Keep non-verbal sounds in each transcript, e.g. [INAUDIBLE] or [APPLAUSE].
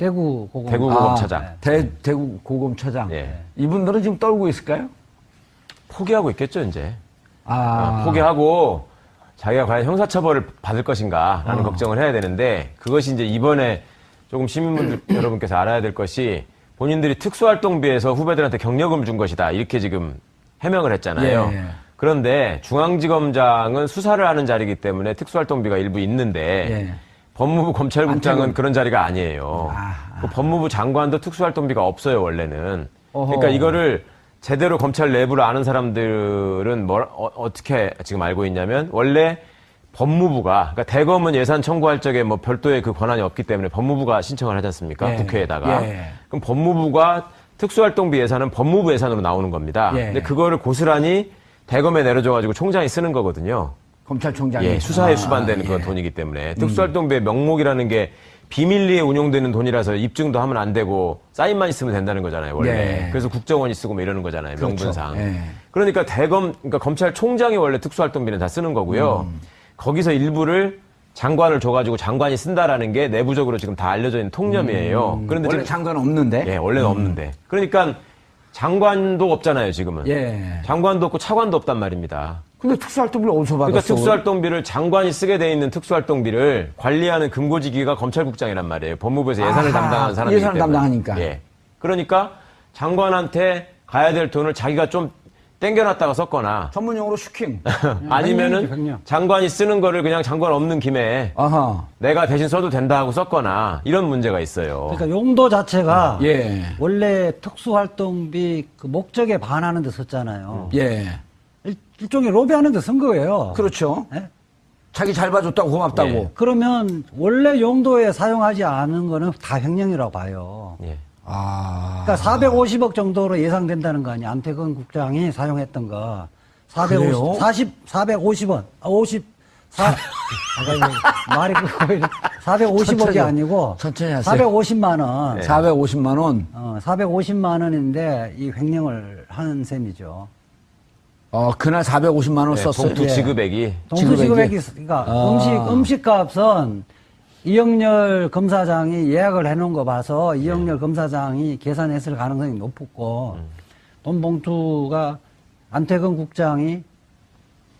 대구 고검. 대구 고검차장. 네. 대, 대구 고검차장. 예. 이분들은 지금 떨고 있을까요? 포기하고 있겠죠, 이제. 아, 어, 포기하고 자기가 과연 형사처벌을 받을 것인가라는 걱정을 해야 되는데 그것이 이제 이번에 조금 시민분들 [CLEARS THROAT] 여러분께서 알아야 될 것이 본인들이 특수활동비에서 후배들한테 경력금을 준 것이다 이렇게 지금 해명을 했잖아요. 예. 그런데 중앙지검장은 수사를 하는 자리이기 때문에 특수활동비가 일부 있는데 예. 법무부 검찰국장은 안태근. 그런 자리가 아니에요. 아, 그 법무부 장관도 특수활동비가 없어요 원래는. 어허. 그러니까 이거를 제대로 검찰 내부를 아는 사람들은 뭘 어, 떻게 지금 알고 있냐면 원래 법무부가 그러니까 대검은 예산 청구할 적에 뭐 별도의 그 권한이 없기 때문에 법무부가 신청을 하지 않습니까? 예. 국회에다가. 예. 그럼 법무부가 특수활동비 예산은 법무부 예산으로 나오는 겁니다. 예. 근데 그거를 고스란히 대검에 내려줘가지고 총장이 쓰는 거거든요. 검찰총장이. 예, 수사에 아, 수반되는 예. 그런 돈이기 때문에 특수활동비의 명목이라는 게 비밀리에 운용되는 돈이라서 입증도 하면 안 되고 사인만 있으면 된다는 거잖아요 원래. 예. 그래서 국정원이 쓰고 뭐 이러는 거잖아요 그렇죠. 명분상. 예. 그러니까 대검, 그러니까 검찰총장이 원래 특수활동비는 다 쓰는 거고요. 음. 거기서 일부를 장관을 줘가지고 장관이 쓴다라는 게 내부적으로 지금 다 알려져 있는 통념이에요. 그런데 원래 지금 장관 없는데. 예, 원래는 없는데. 그러니까 장관도 없잖아요 지금은. 예. 장관도 없고 차관도 없단 말입니다. 근데 특수활동비를 어디서 받았어? 그러니까 특수활동비를 장관이 쓰게 돼 있는 특수활동비를 관리하는 금고지기가 검찰국장이란 말이에요. 법무부에서 예산을 아하, 담당하는 사람이기 예산을 때문에. 담당하니까. 예. 그러니까 장관한테 가야 될 돈을 자기가 좀 땡겨놨다가 썼거나 전문용어로 슈킹. [LAUGHS] 아니면은 횡령. 장관이 쓰는 거를 그냥 장관 없는 김에 아하. 내가 대신 써도 된다 하고 썼거나 이런 문제가 있어요. 그러니까 용도 자체가 예. 원래 특수활동비 그 목적에 반하는 데 썼잖아요. 예. 일, 일종의 로비하는 데쓴 거예요. 그렇죠. 예? 자기 잘 봐줬다고 고맙다고. 예. 그러면 원래 용도에 사용하지 않은 거는 다 횡령이라고 봐요. 예. 아. 그러니까 450억 정도로 예상된다는 거 아니에요. 안태근 국장이 사용했던 거. 그래요? 450, 40, 450원. 아, 50, 4, 아까 이거 말이 그거 450억이 천천히, 아니고 천천히 하세요. 450만 원. 네. 450만 원. 어, 450만 원인데 이 횡령을 하는 셈이죠. 어, 그날 450만 원 네, 썼어요. 봉투 예. 지급액이 동수지급액이 그러니까 아. 음식 음식값은 이영렬 검사장이 예약을 해놓은 거 봐서 이영렬 검사장이 계산했을 가능성이 높고 돈 봉투가 안태근 국장이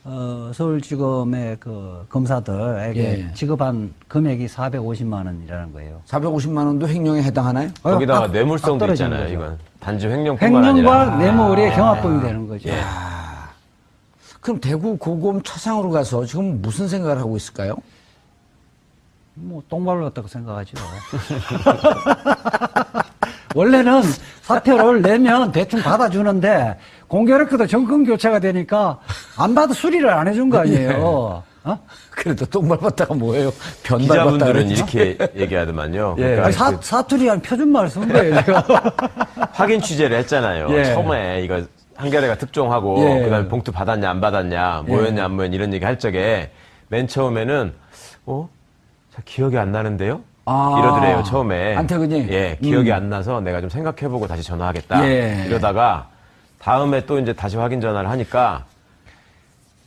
어, 서울지검의 그 검사들에게 예. 지급한 금액이 450만 원이라는 거예요. 450만 원도 횡령에 해당하나요? 거기다가 딱- 딱 뇌물성도 있잖아요. 거죠. 이건 단지 횡령뿐만 아니라 횡령과 뇌물의 경합범이 되는 거죠. 그럼 대구 고검 차장으로 가서 지금 무슨 생각을 하고 있을까요? 뭐 똥발로 같다고 생각하죠. [LAUGHS] 원래는 사표를 내면 대충 받아주는데 공교롭게도 정권 교체가 되니까 안 받아 수리를 안 해준 거 아니에요. 어? 그래도 똥 밟았다가 뭐예요? 변 밟았다 기자분들은? 이렇게 얘기하더만요. 예. 그러니까 아니, 사, 그 사투리 한 표준 말 쓴 거예요, 지금. [LAUGHS] 확인 취재를 했잖아요. 예. 처음에 이거 한겨레가 특종하고 예. 그다음에 봉투 받았냐 안 받았냐 뭐였냐 안 뭐였냐 이런 얘기 할 적에 맨 처음에는 어? 잘 기억이 안 나는데요? 아. 이러더래요 처음에 안태근이? 예 기억이 음. 안 나서 내가 좀 생각해보고 다시 전화하겠다 예. 이러다가 다음에 또 이제 다시 확인 전화를 하니까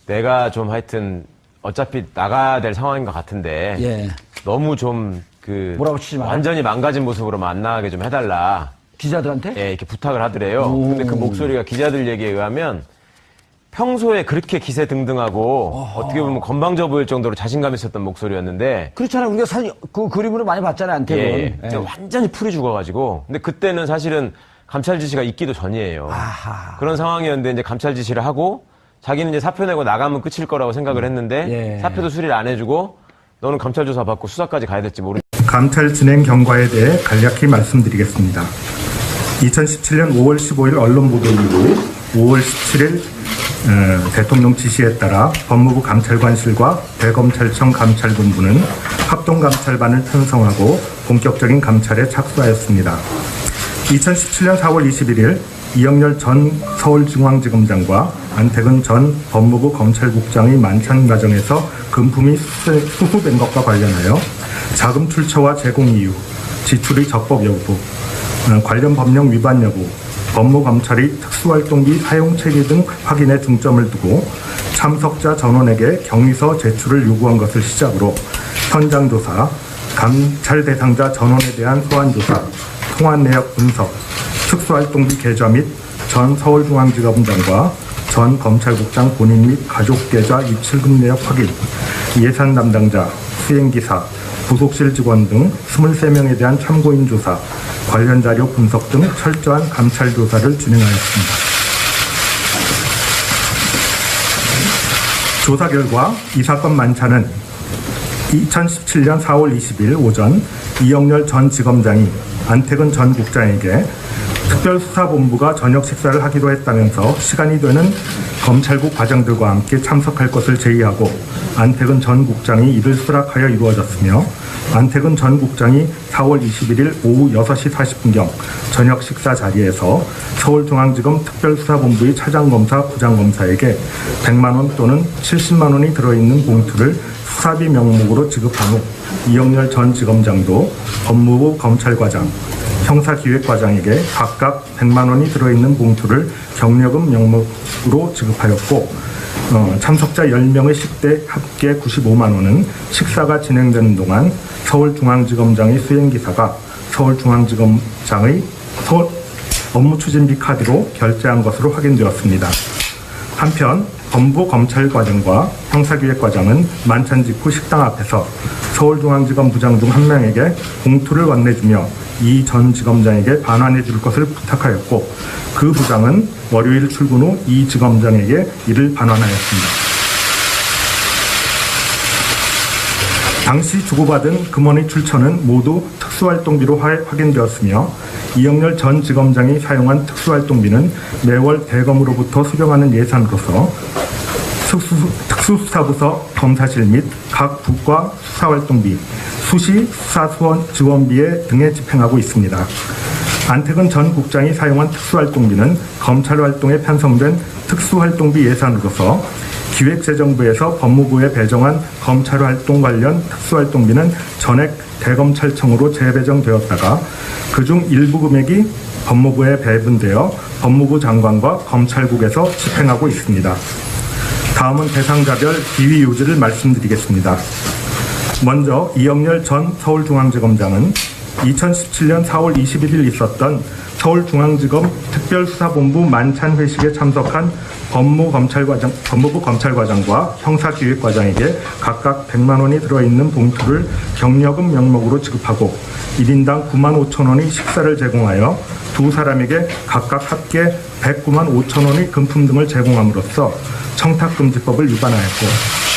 내가 좀 하여튼 어차피 나가야 될 상황인 것 같은데 예. 너무 좀그 몰아붙이지 마라. 완전히 망가진 모습으로 안 나가게 좀 해달라 기자들한테? 예, 이렇게 부탁을 하더래요. 오. 근데 그 목소리가 기자들 얘기에 의하면 평소에 그렇게 기세 등등하고 어떻게 보면 건방져 보일 정도로 자신감 있었던 목소리였는데 그렇잖아요. 우리가 사진, 그 그림으로 많이 봤잖아요, 예, 안태근. 예. 예. 진짜 완전히 풀이 죽어가지고 근데 그때는 사실은 감찰 지시가 있기도 전이에요. 아하. 그런 상황이었는데 이제 감찰 지시를 하고 자기는 이제 사표 내고 나가면 끝일 거라고 생각을 했는데 예. 사표도 수리를 안 해주고 너는 감찰 조사 받고 수사까지 가야 될지 모르. 감찰 진행 경과에 대해 간략히 말씀드리겠습니다. 2017년 5월 15일 언론 보도 이후 5월 17일 어, 대통령 지시에 따라 법무부 감찰관실과 대검찰청 감찰본부는 합동감찰반을 편성하고 본격적인 감찰에 착수하였습니다. 2017년 4월 21일 이영렬 전 서울중앙지검장과 안태근 전 법무부 검찰국장의 만찬 과정에서 금품이 수- 수수된 것과 관련하여 자금 출처와 제공 이유, 지출의 적법 여부, 어, 관련 법령 위반 여부, 법무검찰의 특수활동비 사용 체계 등 확인에 중점을 두고 참석자 전원에게 경위서 제출을 요구한 것을 시작으로 현장 조사, 감찰 대상자 전원에 대한 소환 조사, 통화 내역 분석, 특수활동비 계좌 및 전 서울중앙지검장과 전 검찰국장 본인 및 가족 계좌 입출금 내역 확인, 예산 담당자, 수행기사, 부속실 직원 등 23명에 대한 참고인 조사, 관련 자료 분석 등 철저한 감찰 조사를 진행하였습니다. 조사 결과 이 사건 만차는 2017년 4월 20일 오전 이영렬 전 지검장이 안태근 전 국장에게 특별수사본부가 저녁 식사를 하기로 했다면서 시간이 되는 검찰국 과장들과 함께 참석할 것을 제의하고 안태근 전 국장이 이를 수락하여 이루어졌으며 안태근 전 국장이 4월 21일 오후 6시 40분경 저녁 식사 자리에서 서울중앙지검 특별수사본부의 차장검사, 부장검사에게 100만 원 또는 70만 원이 들어있는 봉투를 수사비 명목으로 지급한 후 이영렬 전 지검장도 법무부 검찰과장, 형사기획과장에게 각각 100만 원이 들어있는 봉투를 경력금 명목으로 지급하였고 어, 참석자 10명의 식대 합계 95만 원은 식사가 진행되는 동안 서울중앙지검장의 수행기사가 서울중앙지검장의 서울 업무 추진비 카드로 결제한 것으로 확인되었습니다. 한편 법무 검찰과장과 형사기획과장은 만찬 직후 식당 앞에서 서울중앙지검 부장 중 한 명에게 봉투를 건네주며 이 전 지검장에게 반환해 줄 것을 부탁하였고 그 부장은 월요일 출근 후 이 지검장에게 이를 반환하였습니다. 당시 주고받은 금원의 출처는 모두 특수활동비로 화- 확인되었으며 이영렬 전 지검장이 사용한 특수활동비는 매월 대검으로부터 수령하는 예산으로서 특수, 특수수사부서 검사실 및 각 부과 수사활동비, 수시 수사수원 지원비에 등에 집행하고 있습니다. 안태근 전 국장이 사용한 특수활동비는 검찰 활동에 편성된 특수활동비 예산으로서 기획재정부에서 법무부에 배정한 검찰 활동 관련 특수활동비는 전액 대검찰청으로 재배정되었다가 그중 일부 금액이 법무부에 배분되어 법무부 장관과 검찰국에서 집행하고 있습니다. 다음은 대상자별 비위 요지를 말씀드리겠습니다. 먼저 이영렬 전 서울중앙지검장은 2017년 4월 21일 있었던 서울중앙지검 특별수사본부 만찬 회식에 참석한 법무검찰과장, 법무부 검찰과장과 형사기획과장에게 각각 100만 원이 들어있는 봉투를 경력금 명목으로 지급하고 1인당 9만 5천 원의 식사를 제공하여 두 사람에게 각각 합계 109만 5천 원의 금품 등을 제공함으로써 청탁금지법을 위반하였고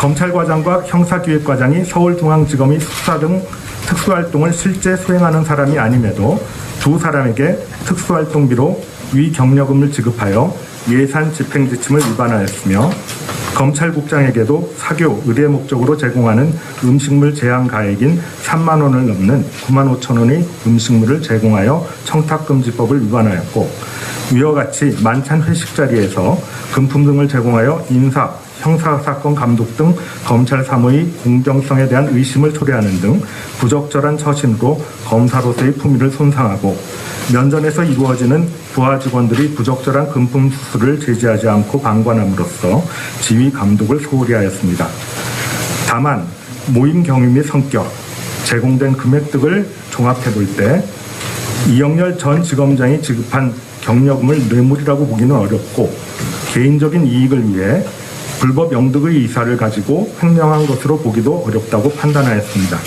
검찰과장과 형사기획과장이 서울중앙지검이 수사 등 특수활동을 실제 수행하는 사람이 아님에도 두 사람에게 특수활동비로 위경력금을 지급하여 예산 집행 지침을 위반하였으며 검찰국장에게도 사교, 의뢰 목적으로 제공하는 음식물 제한 가액인 3만 원을 넘는 9만 5천 원의 음식물을 제공하여 청탁금지법을 위반하였고 위와 같이 만찬 회식 자리에서 금품 등을 제공하여 인사, 형사사건 감독 등 검찰 사무의 공정성에 대한 의심을 초래하는 등 부적절한 처신으로 검사로서의 품위를 손상하고 면전에서 이루어지는 부하 직원들이 부적절한 금품 수수를 제지하지 않고 방관함으로써 지휘 감독을 소홀히 하였습니다. 다만 모임 경위 및 성격, 제공된 금액 등을 종합해 볼 때 이영렬 전 지검장이 지급한 경력금을 뇌물이라고 보기는 어렵고 개인적인 이익을 위해 불법 영득의 이사를 가지고 횡령한 것으로 보기도 어렵다고 판단하였습니다.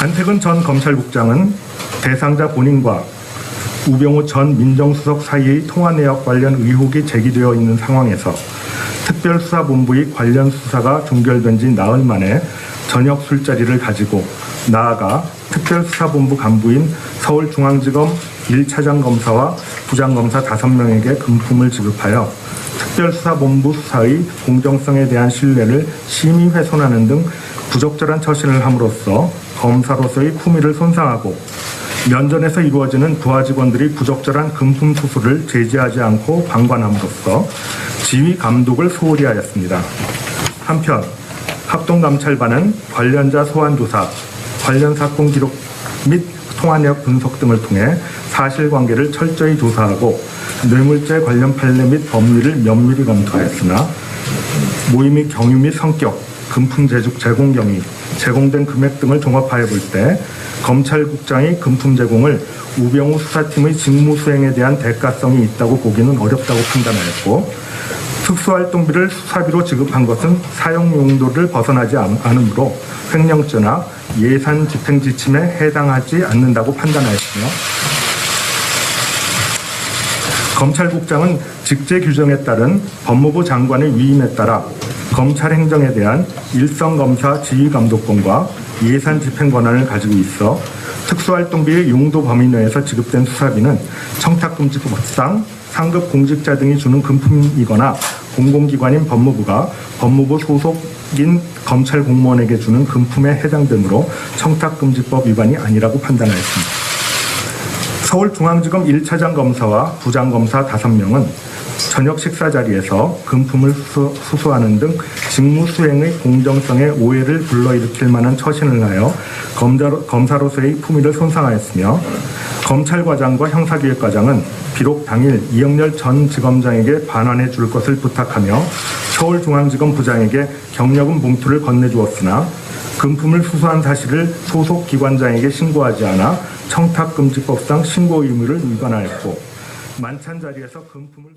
안태근 전 검찰국장은 대상자 본인과 우병우 전 민정수석 사이의 통화 내역 관련 의혹이 제기되어 있는 상황에서 특별수사본부의 관련 수사가 종결된 지 나흘 만에 저녁 술자리를 가지고 나아가 특별수사본부 간부인 서울중앙지검 1차장 검사와 부장 검사 5명에게 금품을 지급하여 특별수사본부 수사의 공정성에 대한 신뢰를 심히 훼손하는 등 부적절한 처신을 함으로써 검사로서의 품위를 손상하고 면전에서 이루어지는 부하 직원들이 부적절한 금품 수수를 제지하지 않고 방관함으로써 지휘 감독을 소홀히 하였습니다. 한편 합동감찰반은 관련자 소환 조사, 관련 사건 기록 및 통화 내역 분석 등을 통해 사실관계를 철저히 조사하고 뇌물죄 관련 판례 및 법률을 면밀히 검토하였으나 모의 및 경유 및 성격, 금품 제조, 제공 경위, 제공된 금액 등을 종합하여 볼 때 검찰국장이 금품 제공을 우병우 수사팀의 직무 수행에 대한 대가성이 있다고 보기는 어렵다고 판단하였고 특수활동비를 수사비로 지급한 것은 사용 용도를 벗어나지 않- 않으므로 횡령죄나 예산 집행 지침에 해당하지 않는다고 판단하였으며 검찰국장은 직제 규정에 따른 법무부 장관의 위임에 따라 검찰 행정에 대한 일선 검사 지휘 감독권과 예산 집행 권한을 가지고 있어 특수활동비의 용도 범위 내에서 지급된 수사비는 청탁금지법상 상급 공직자 등이 주는 금품이거나 공공기관인 법무부가 법무부 소속인 검찰 공무원에게 주는 금품에 해당되므로 청탁금지법 위반이 아니라고 판단하였습니다. 서울중앙지검 1차장 검사와 부장검사 5명은 저녁 식사 자리에서 금품을 수수, 수수하는 등 직무 수행의 공정성에 오해를 불러일으킬 만한 처신을 하여 검자, 검사로서의 품위를 손상하였으며 검찰과장과 형사기획과장은 비록 당일 이영렬 전 지검장에게 반환해 줄 것을 부탁하며 서울중앙지검 부장에게 경력금 봉투를 건네주었으나 금품을 수수한 사실을 소속 기관장에게 신고하지 않아 청탁금지법상 신고 의무를 위반하였고 만찬 자리에서 금품을